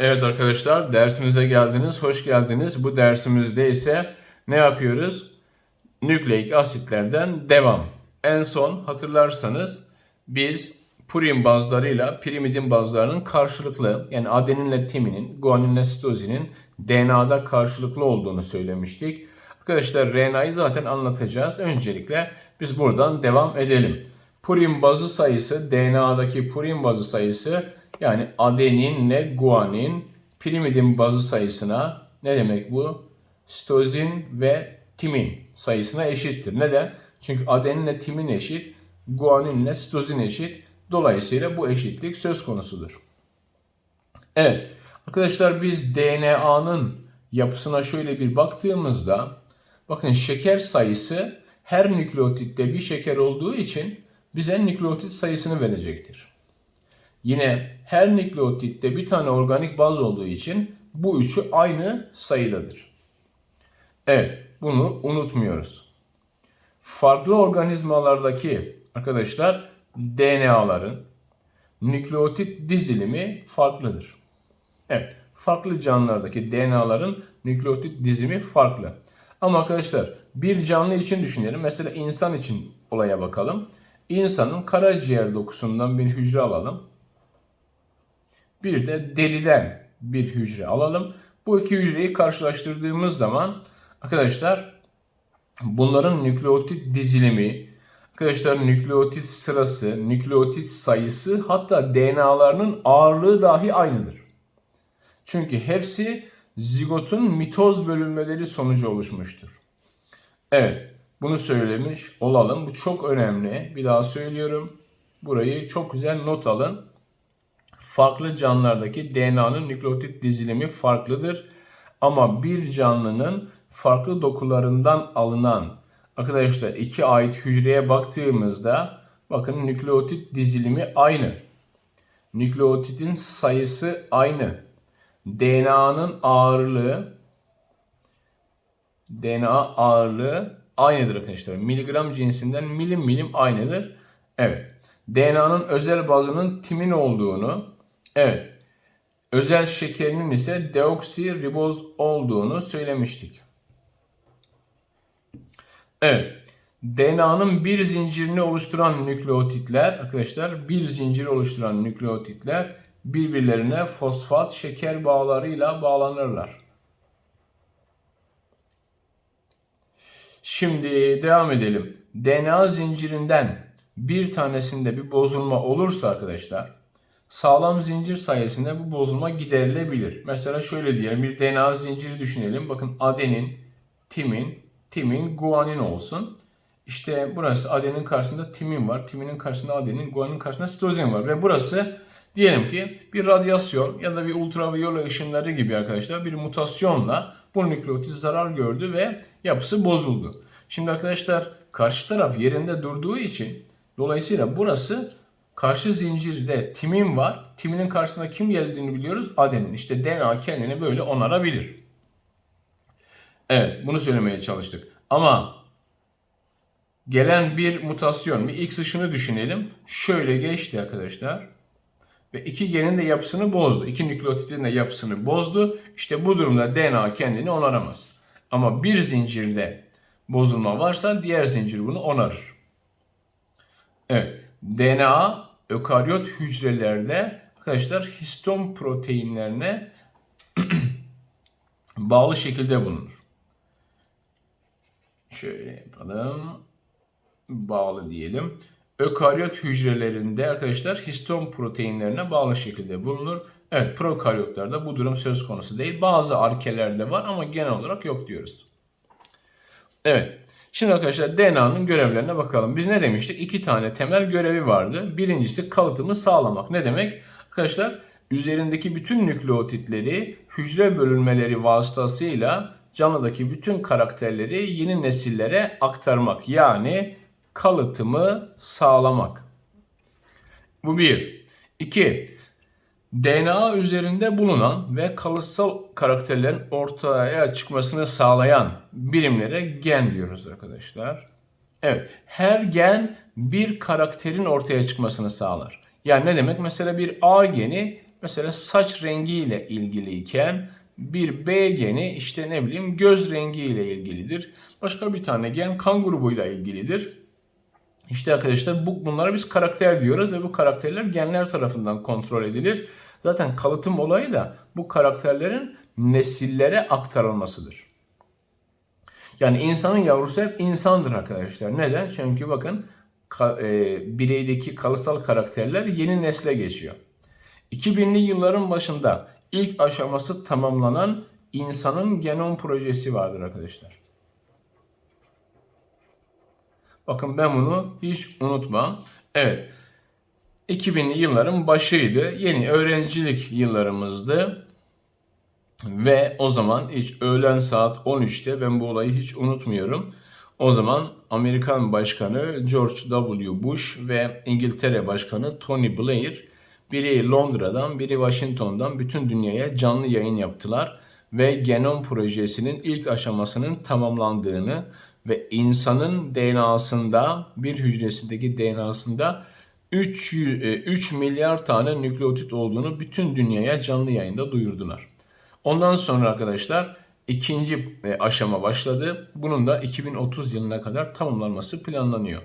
Evet arkadaşlar dersimize geldiniz, hoş geldiniz. Bu dersimizde ise ne yapıyoruz? Nükleik asitlerden devam. En son hatırlarsanız biz purin bazlarıyla pirimidin bazlarının karşılıklı yani adeninle timinin, guaninle sitozinin DNA'da karşılıklı olduğunu söylemiştik. Arkadaşlar RNA'yı zaten anlatacağız. Öncelikle biz buradan devam edelim. Purin bazı sayısı, DNA'daki purin bazı sayısı yani adeninle guanin pirimidin bazı sayısına ne demek bu? Sitozin ve timin sayısına eşittir. Neden? Çünkü adeninle timin eşit, guaninle sitozin eşit. Dolayısıyla bu eşitlik söz konusudur. Evet. Arkadaşlar biz DNA'nın yapısına şöyle bir baktığımızda bakın şeker sayısı her nükleotitte bir şeker olduğu için bize nükleotit sayısını verecektir. Yine her nükleotitte bir tane organik baz olduğu için bu üçü aynı sayıdadır. Evet, bunu unutmuyoruz. Farklı organizmalardaki arkadaşlar DNA'ların nükleotit dizilimi farklıdır. Evet, farklı canlılardaki DNA'ların nükleotit dizimi farklı. Ama arkadaşlar bir canlı için düşünelim. Mesela insan için olaya bakalım. İnsanın karaciğer dokusundan bir hücre alalım. Bir de deriden bir hücre alalım. Bu iki hücreyi karşılaştırdığımız zaman arkadaşlar bunların nükleotit dizilimi, arkadaşlar nükleotit sırası, nükleotit sayısı hatta DNA'larının ağırlığı dahi aynıdır. Çünkü hepsi zigotun mitoz bölünmeleri sonucu oluşmuştur. Evet, bunu söylemiş olalım. Bu çok önemli. Bir daha söylüyorum. Burayı çok güzel not alın. Farklı canlılardaki DNA'nın nükleotit dizilimi farklıdır. Ama bir canlının farklı dokularından alınan arkadaşlar iki ait hücreye baktığımızda bakın nükleotit dizilimi aynı. Nükleotitin sayısı aynı. DNA'nın ağırlığı DNA ağırlığı aynıdır arkadaşlar. Miligram cinsinden milim milim aynıdır. Evet. DNA'nın özel bazının timin olduğunu, evet. Özel şekerinin ise deoksiriboz olduğunu söylemiştik. Evet. DNA'nın bir zincirini oluşturan nükleotitler arkadaşlar bir zinciri oluşturan nükleotitler birbirlerine fosfat şeker bağlarıyla bağlanırlar. Şimdi devam edelim. DNA zincirinden bir tanesinde bir bozulma olursa arkadaşlar sağlam zincir sayesinde bu bozulma giderilebilir. Mesela şöyle diyelim bir DNA zinciri düşünelim. Bakın adenin, timin, timin, guanin olsun. İşte burası adenin karşısında timin var. Timinin karşısında adenin, guanin karşısında sitozin var. Ve burası diyelim ki bir radyasyon ya da bir ultraviyole ışınları gibi arkadaşlar bir mutasyonla bu nükleotit zarar gördü ve yapısı bozuldu. Şimdi arkadaşlar karşı taraf yerinde durduğu için dolayısıyla burası karşı zincirde timin var. Timinin karşısında kim geldiğini biliyoruz. Adenin. İşte DNA kendini böyle onarabilir. Evet bunu söylemeye çalıştık. Ama gelen bir mutasyon, bir X ışını düşünelim. Şöyle geçti arkadaşlar. Ve iki genin de yapısını bozdu. İki nükleotidin de yapısını bozdu. İşte bu durumda DNA kendini onaramaz. Ama bir zincirde bozulma varsa diğer zincir bunu onarır. Evet. DNA ökaryot hücrelerde arkadaşlar histon proteinlerine bağlı şekilde bulunur. Şöyle yapalım. Bağlı diyelim. Ökaryot hücrelerinde arkadaşlar histon proteinlerine bağlı şekilde bulunur. Evet prokaryotlarda bu durum söz konusu değil. Bazı arkelerde var ama genel olarak yok diyoruz. Evet. Şimdi arkadaşlar DNA'nın görevlerine bakalım. Biz ne demiştik? İki tane temel görevi vardı. Birincisi kalıtımı sağlamak. Ne demek? Arkadaşlar üzerindeki bütün nükleotitleri hücre bölünmeleri vasıtasıyla canlıdaki bütün karakterleri yeni nesillere aktarmak. Yani kalıtımı sağlamak. Bu bir. İki, DNA üzerinde bulunan ve kalıtsal karakterlerin ortaya çıkmasını sağlayan birimlere gen diyoruz arkadaşlar. Evet, her gen bir karakterin ortaya çıkmasını sağlar. Yani ne demek? Mesela bir A geni mesela saç rengiyle ilgiliyken bir B geni işte ne bileyim göz rengiyle ilgilidir. Başka bir tane gen kan grubuyla ilgilidir. İşte arkadaşlar bu, bunlara biz karakter diyoruz ve bu karakterler genler tarafından kontrol edilir. Zaten kalıtım olayı da bu karakterlerin nesillere aktarılmasıdır. Yani insanın yavrusu hep insandır arkadaşlar. Neden? Çünkü bakın ka, e, bireydeki kalıtsal karakterler yeni nesle geçiyor. 2000'li yılların başında ilk aşaması tamamlanan insanın genom projesi vardır arkadaşlar. Bakın ben bunu hiç unutmam. Evet. 2000'li yılların başıydı. Yeni öğrencilik yıllarımızdı. Ve o zaman hiç öğlen saat 13'te ben bu olayı hiç unutmuyorum. O zaman Amerikan Başkanı George W. Bush ve İngiltere Başkanı Tony Blair biri Londra'dan biri Washington'dan bütün dünyaya canlı yayın yaptılar ve genom projesinin ilk aşamasının tamamlandığını ve insanın DNA'sında bir hücresindeki DNA'sında 3, 3 milyar tane nükleotit olduğunu bütün dünyaya canlı yayında duyurdular. Ondan sonra arkadaşlar ikinci e, aşama başladı. Bunun da 2030 yılına kadar tamamlanması planlanıyor.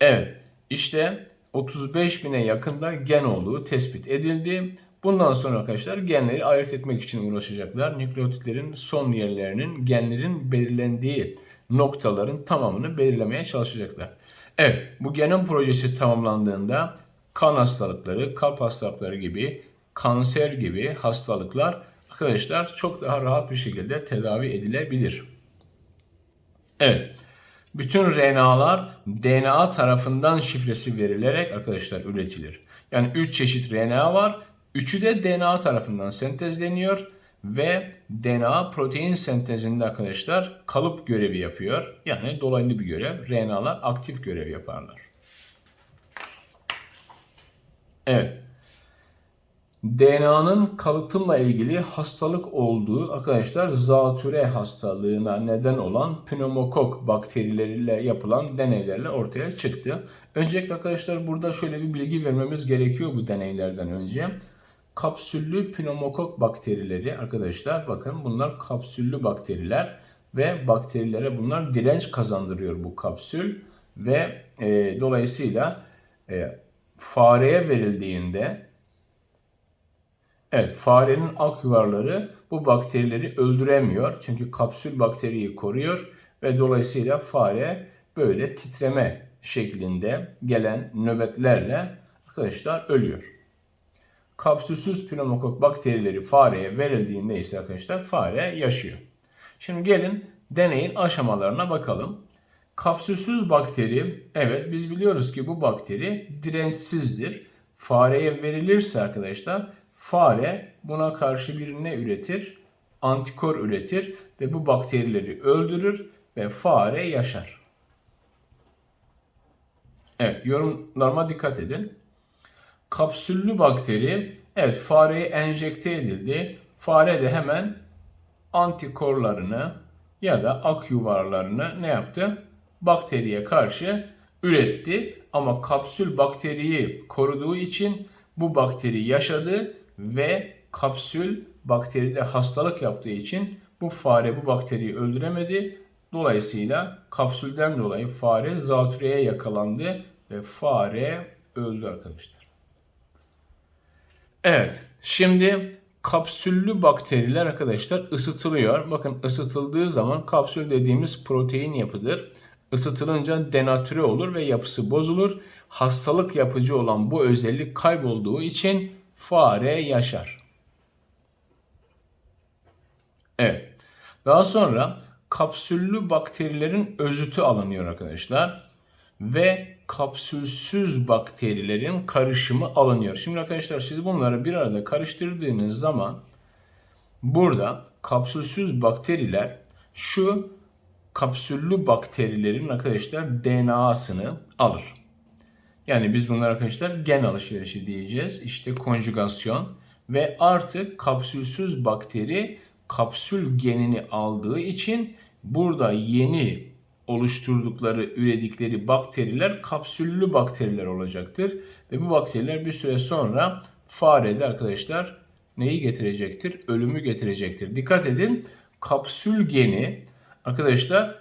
Evet işte 35 bine yakında gen olduğu tespit edildi. Bundan sonra arkadaşlar genleri ayırt etmek için uğraşacaklar. Nükleotitlerin son yerlerinin genlerin belirlendiği noktaların tamamını belirlemeye çalışacaklar. Evet bu genom projesi tamamlandığında kan hastalıkları, kalp hastalıkları gibi, kanser gibi hastalıklar arkadaşlar çok daha rahat bir şekilde tedavi edilebilir. Evet. Bütün RNA'lar DNA tarafından şifresi verilerek arkadaşlar üretilir. Yani 3 çeşit RNA var. Üçü de DNA tarafından sentezleniyor ve DNA protein sentezinde arkadaşlar kalıp görevi yapıyor. Yani dolaylı bir görev. RNA'lar aktif görev yaparlar. Evet. DNA'nın kalıtımla ilgili hastalık olduğu arkadaşlar zatüre hastalığına neden olan pneumokok bakterileriyle yapılan deneylerle ortaya çıktı. Öncelikle arkadaşlar burada şöyle bir bilgi vermemiz gerekiyor bu deneylerden önce. Kapsüllü pneumokok bakterileri arkadaşlar bakın bunlar kapsüllü bakteriler ve bakterilere bunlar direnç kazandırıyor bu kapsül ve e, dolayısıyla e, fareye verildiğinde Evet, farenin ak yuvarları bu bakterileri öldüremiyor. Çünkü kapsül bakteriyi koruyor ve dolayısıyla fare böyle titreme şeklinde gelen nöbetlerle arkadaşlar ölüyor. Kapsülsüz pneumokok bakterileri fareye verildiğinde ise arkadaşlar fare yaşıyor. Şimdi gelin deneyin aşamalarına bakalım. Kapsülsüz bakteri, evet biz biliyoruz ki bu bakteri dirençsizdir. Fareye verilirse arkadaşlar Fare buna karşı bir ne üretir? Antikor üretir ve bu bakterileri öldürür ve fare yaşar. Evet yorumlarıma dikkat edin. Kapsüllü bakteri evet fareye enjekte edildi. Fare de hemen antikorlarını ya da ak yuvarlarını ne yaptı? Bakteriye karşı üretti. Ama kapsül bakteriyi koruduğu için bu bakteri yaşadı ve kapsül bakteride hastalık yaptığı için bu fare bu bakteriyi öldüremedi. Dolayısıyla kapsülden dolayı fare zatürreye yakalandı ve fare öldü arkadaşlar. Evet, şimdi kapsüllü bakteriler arkadaşlar ısıtılıyor. Bakın ısıtıldığı zaman kapsül dediğimiz protein yapıdır. Isıtılınca denatüre olur ve yapısı bozulur. Hastalık yapıcı olan bu özellik kaybolduğu için fare yaşar. Evet. Daha sonra kapsüllü bakterilerin özütü alınıyor arkadaşlar. Ve kapsülsüz bakterilerin karışımı alınıyor. Şimdi arkadaşlar siz bunları bir arada karıştırdığınız zaman burada kapsülsüz bakteriler şu kapsüllü bakterilerin arkadaşlar DNA'sını alır. Yani biz bunlar arkadaşlar gen alışverişi diyeceğiz. İşte konjugasyon. ve artık kapsülsüz bakteri kapsül genini aldığı için burada yeni oluşturdukları, üredikleri bakteriler kapsüllü bakteriler olacaktır. Ve bu bakteriler bir süre sonra farede arkadaşlar neyi getirecektir? Ölümü getirecektir. Dikkat edin kapsül geni arkadaşlar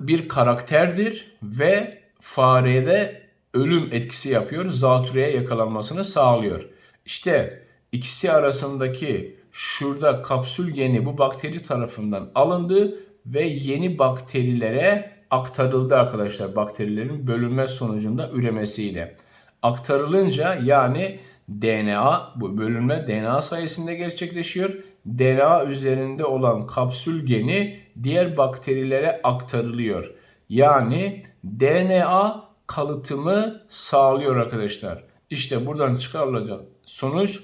bir karakterdir ve farede ölüm etkisi yapıyor. Zatürreye yakalanmasını sağlıyor. İşte ikisi arasındaki şurada kapsül geni bu bakteri tarafından alındı ve yeni bakterilere aktarıldı arkadaşlar. Bakterilerin bölünme sonucunda üremesiyle. Aktarılınca yani DNA bu bölünme DNA sayesinde gerçekleşiyor. DNA üzerinde olan kapsül geni diğer bakterilere aktarılıyor. Yani DNA kalıtımı sağlıyor arkadaşlar. İşte buradan çıkarılacak sonuç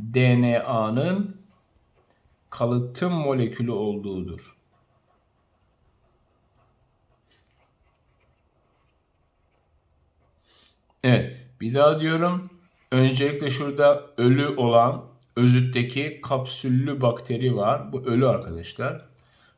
DNA'nın kalıtım molekülü olduğudur. Evet, bir daha diyorum. Öncelikle şurada ölü olan özütteki kapsüllü bakteri var. Bu ölü arkadaşlar.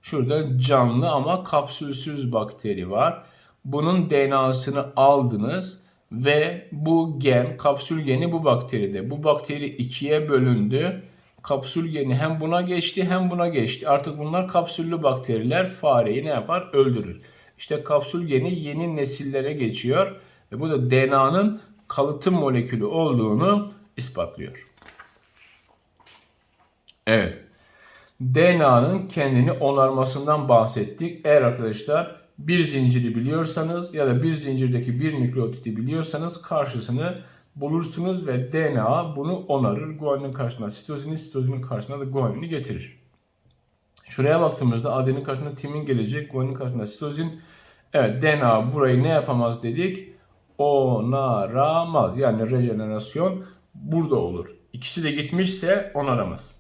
Şurada canlı ama kapsülsüz bakteri var. Bunun DNA'sını aldınız ve bu gen, kapsül geni bu bakteride. Bu bakteri ikiye bölündü. Kapsül geni hem buna geçti hem buna geçti. Artık bunlar kapsüllü bakteriler fareyi ne yapar? Öldürür. İşte kapsül geni yeni nesillere geçiyor. Ve bu da DNA'nın kalıtım molekülü olduğunu ispatlıyor. Evet. DNA'nın kendini onarmasından bahsettik. Eğer arkadaşlar bir zinciri biliyorsanız ya da bir zincirdeki bir nükleotidi biliyorsanız karşısını bulursunuz ve DNA bunu onarır. Guaninin karşısına sitozini, sitozinin karşısına da guanini getirir. Şuraya baktığımızda adenin karşısına timin gelecek, guaninin karşısına sitozin. Evet DNA burayı ne yapamaz dedik? Onaramaz. Yani rejenerasyon burada olur. İkisi de gitmişse onaramaz.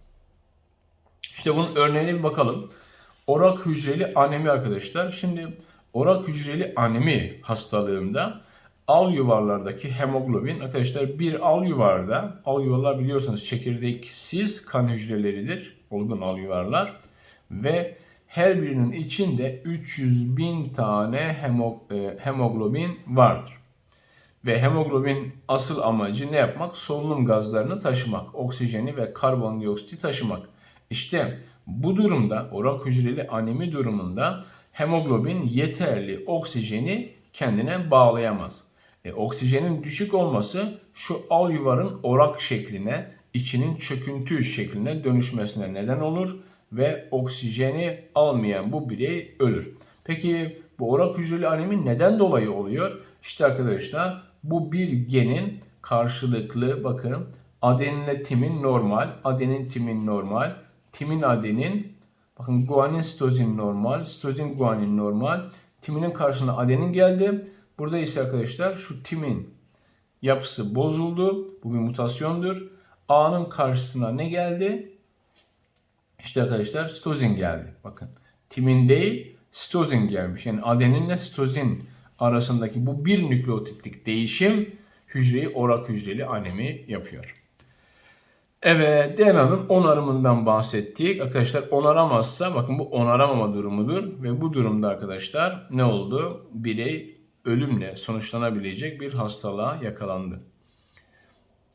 İşte bunun örneğine bir bakalım. Orak hücreli anemi arkadaşlar. Şimdi orak hücreli anemi hastalığında al yuvarlardaki hemoglobin arkadaşlar bir al yuvarda al yuvarlar biliyorsanız çekirdeksiz kan hücreleridir. Olgun al yuvarlar ve her birinin içinde 300 bin tane e, hemoglobin vardır. Ve hemoglobin asıl amacı ne yapmak? Solunum gazlarını taşımak, oksijeni ve karbondioksiti taşımak. İşte bu durumda orak hücreli anemi durumunda hemoglobin yeterli oksijeni kendine bağlayamaz. E, oksijenin düşük olması şu al yuvarın orak şekline, içinin çöküntü şekline dönüşmesine neden olur ve oksijeni almayan bu birey ölür. Peki bu orak hücreli anemi neden dolayı oluyor? İşte arkadaşlar bu bir genin karşılıklı bakın adeninle timin normal, adenin timin normal, timin adenin bakın guanin sitozin normal, sitozin guanin normal. Timinin karşısına adenin geldi. Burada ise arkadaşlar şu timin yapısı bozuldu. Bu bir mutasyondur. A'nın karşısına ne geldi? İşte arkadaşlar sitozin geldi. Bakın timin değil sitozin gelmiş. Yani adeninle sitozin arasındaki bu bir nükleotitlik değişim hücreyi orak hücreli anemi yapıyor. Evet DNA'nın onarımından bahsettik. Arkadaşlar onaramazsa bakın bu onaramama durumudur. Ve bu durumda arkadaşlar ne oldu? Birey ölümle sonuçlanabilecek bir hastalığa yakalandı.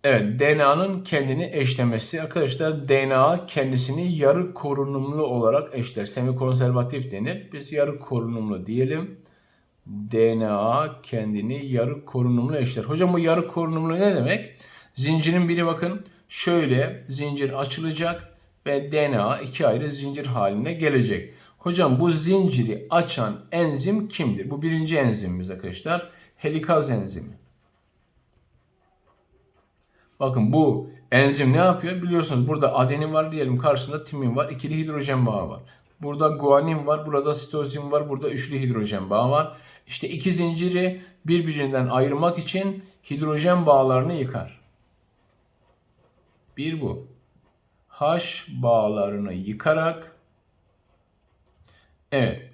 Evet DNA'nın kendini eşlemesi. Arkadaşlar DNA kendisini yarı korunumlu olarak eşler. Semi konservatif denir. Biz yarı korunumlu diyelim. DNA kendini yarı korunumlu eşler. Hocam bu yarı korunumlu ne demek? Zincirin biri bakın şöyle zincir açılacak ve DNA iki ayrı zincir haline gelecek. Hocam bu zinciri açan enzim kimdir? Bu birinci enzimimiz arkadaşlar. Helikaz enzimi. Bakın bu enzim ne yapıyor? Biliyorsunuz burada adenin var diyelim karşısında timin var. ikili hidrojen bağı var. Burada guanin var, burada sitozin var, burada üçlü hidrojen bağı var. İşte iki zinciri birbirinden ayırmak için hidrojen bağlarını yıkar. Bir bu. H bağlarını yıkarak evet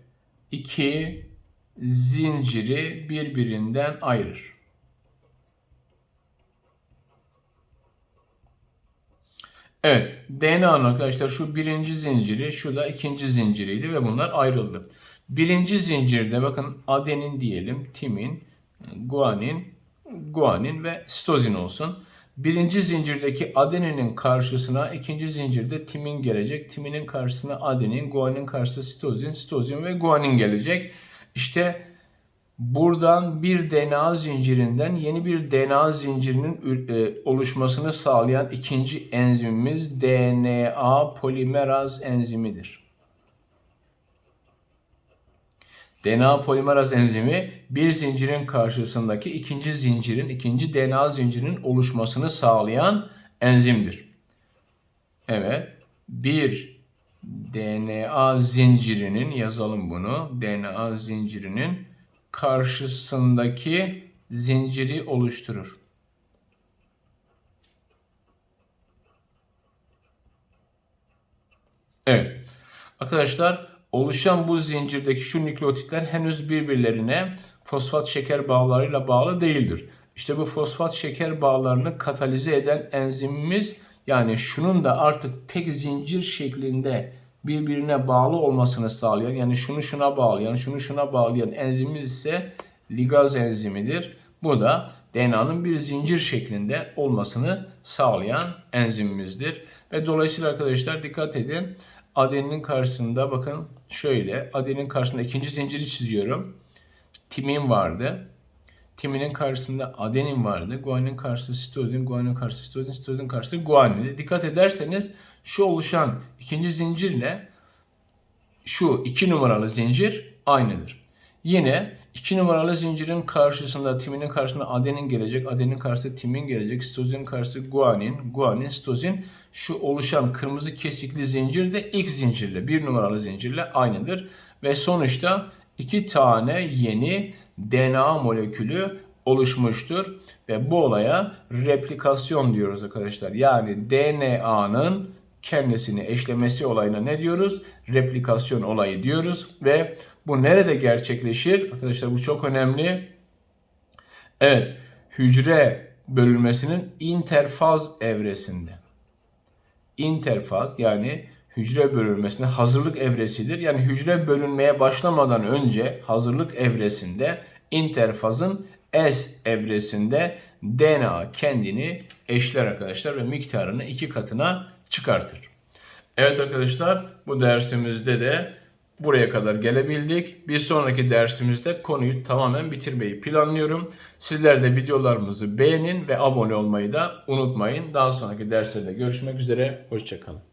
iki zinciri birbirinden ayırır. Evet, DNA'nın arkadaşlar şu birinci zinciri, şu da ikinci zinciriydi ve bunlar ayrıldı. Birinci zincirde bakın adenin diyelim, timin, guanin, guanin ve sitozin olsun. Birinci zincirdeki adeninin karşısına ikinci zincirde timin gelecek. Timinin karşısına adenin, guanin karşısına sitozin, sitozin ve guanin gelecek. İşte buradan bir DNA zincirinden yeni bir DNA zincirinin e, oluşmasını sağlayan ikinci enzimimiz DNA polimeraz enzimidir. DNA polimeraz enzimi bir zincirin karşısındaki ikinci zincirin, ikinci DNA zincirinin oluşmasını sağlayan enzimdir. Evet, bir DNA zincirinin yazalım bunu. DNA zincirinin karşısındaki zinciri oluşturur. Evet. Arkadaşlar oluşan bu zincirdeki şu nükleotitler henüz birbirlerine fosfat şeker bağlarıyla bağlı değildir. İşte bu fosfat şeker bağlarını katalize eden enzimimiz yani şunun da artık tek zincir şeklinde birbirine bağlı olmasını sağlayan yani şunu şuna bağlayan şunu şuna bağlayan enzimimiz ise ligaz enzimidir. Bu da DNA'nın bir zincir şeklinde olmasını sağlayan enzimimizdir. Ve dolayısıyla arkadaşlar dikkat edin. Adeninin karşısında bakın şöyle adenin karşısında ikinci zinciri çiziyorum. Timin vardı. Timinin karşısında adenin vardı. Guanin karşısında sitozin, guanin karşısında sitozin, sitozin karşısında guanin. Dikkat ederseniz şu oluşan ikinci zincirle şu iki numaralı zincir aynıdır. Yine iki numaralı zincirin karşısında timinin karşısında adenin gelecek, adenin karşısında timin gelecek, sitozinin karşısında guanin, guanin, sitozin. Şu oluşan kırmızı kesikli zincir de ilk zincirle, bir numaralı zincirle aynıdır. Ve sonuçta iki tane yeni DNA molekülü oluşmuştur. Ve bu olaya replikasyon diyoruz arkadaşlar. Yani DNA'nın kendisini eşlemesi olayına ne diyoruz? Replikasyon olayı diyoruz. Ve bu nerede gerçekleşir? Arkadaşlar bu çok önemli. Evet, hücre bölünmesinin interfaz evresinde. Interfaz yani hücre bölünmesine hazırlık evresidir. Yani hücre bölünmeye başlamadan önce hazırlık evresinde interfazın S evresinde DNA kendini eşler arkadaşlar ve miktarını iki katına çıkartır. Evet arkadaşlar bu dersimizde de buraya kadar gelebildik. Bir sonraki dersimizde konuyu tamamen bitirmeyi planlıyorum. Sizler de videolarımızı beğenin ve abone olmayı da unutmayın. Daha sonraki derslerde görüşmek üzere. Hoşçakalın.